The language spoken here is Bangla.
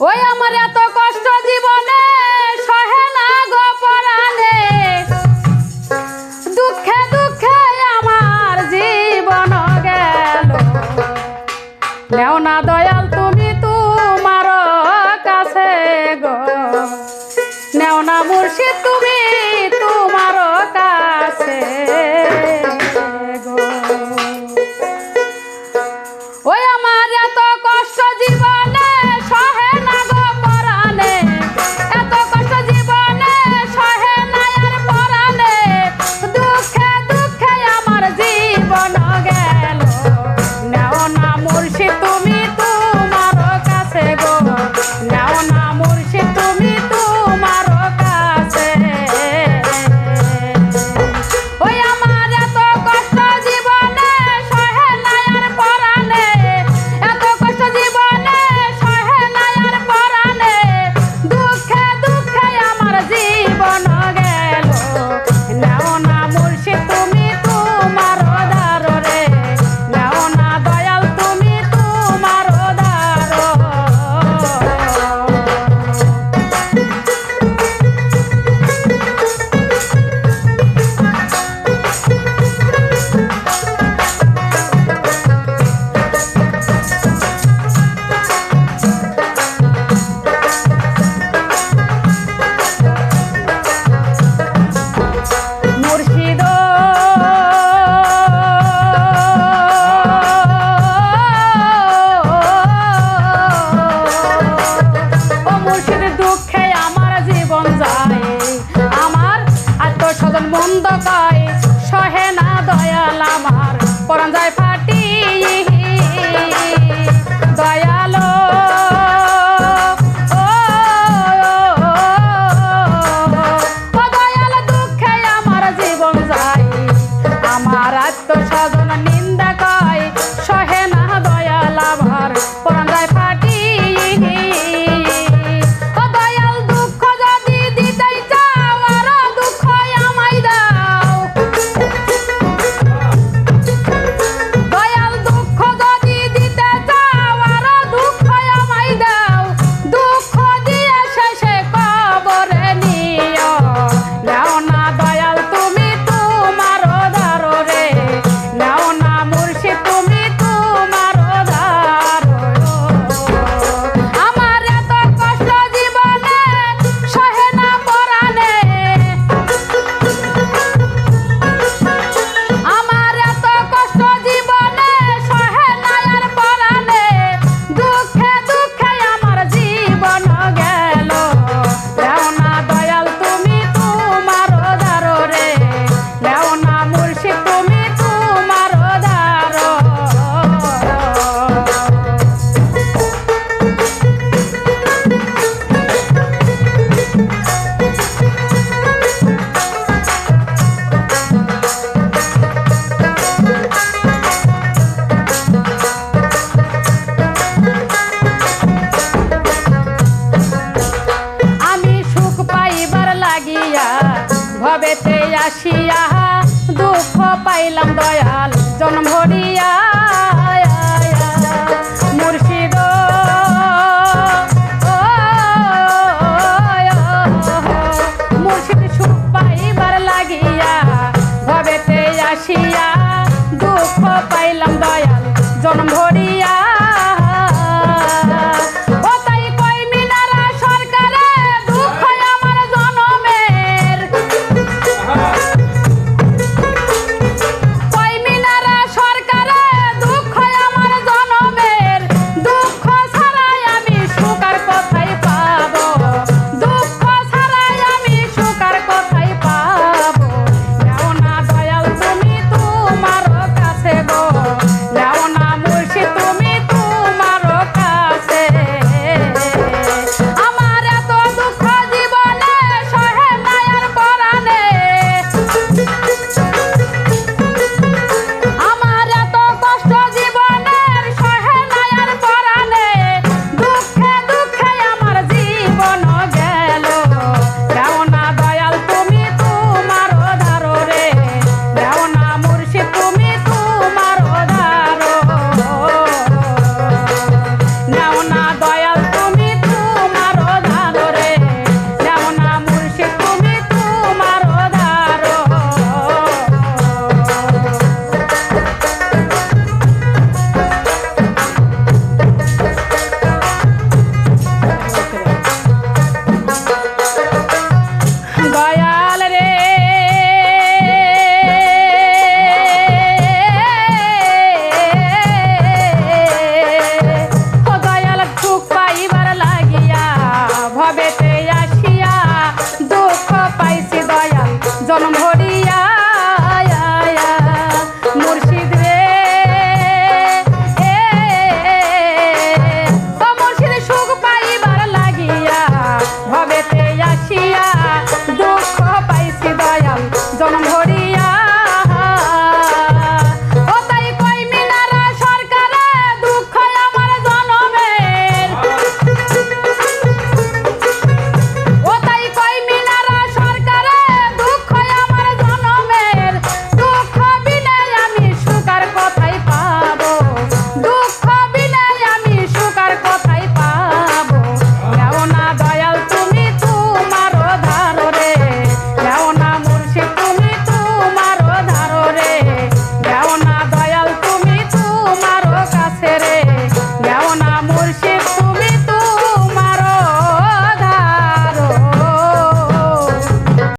ওই আমার এত কষ্ট জীবনে সহে না দুঃখে দুঃখে আমার জীবন গেল। নেও দয়াল, তুমি তো তোমার বন্ধ কয় সহে না দয়াল আমার। পরাঞ্জয় হইতে আসিয়া দুঃখ পাইলাম দয়াল জন্ম ভরিয়া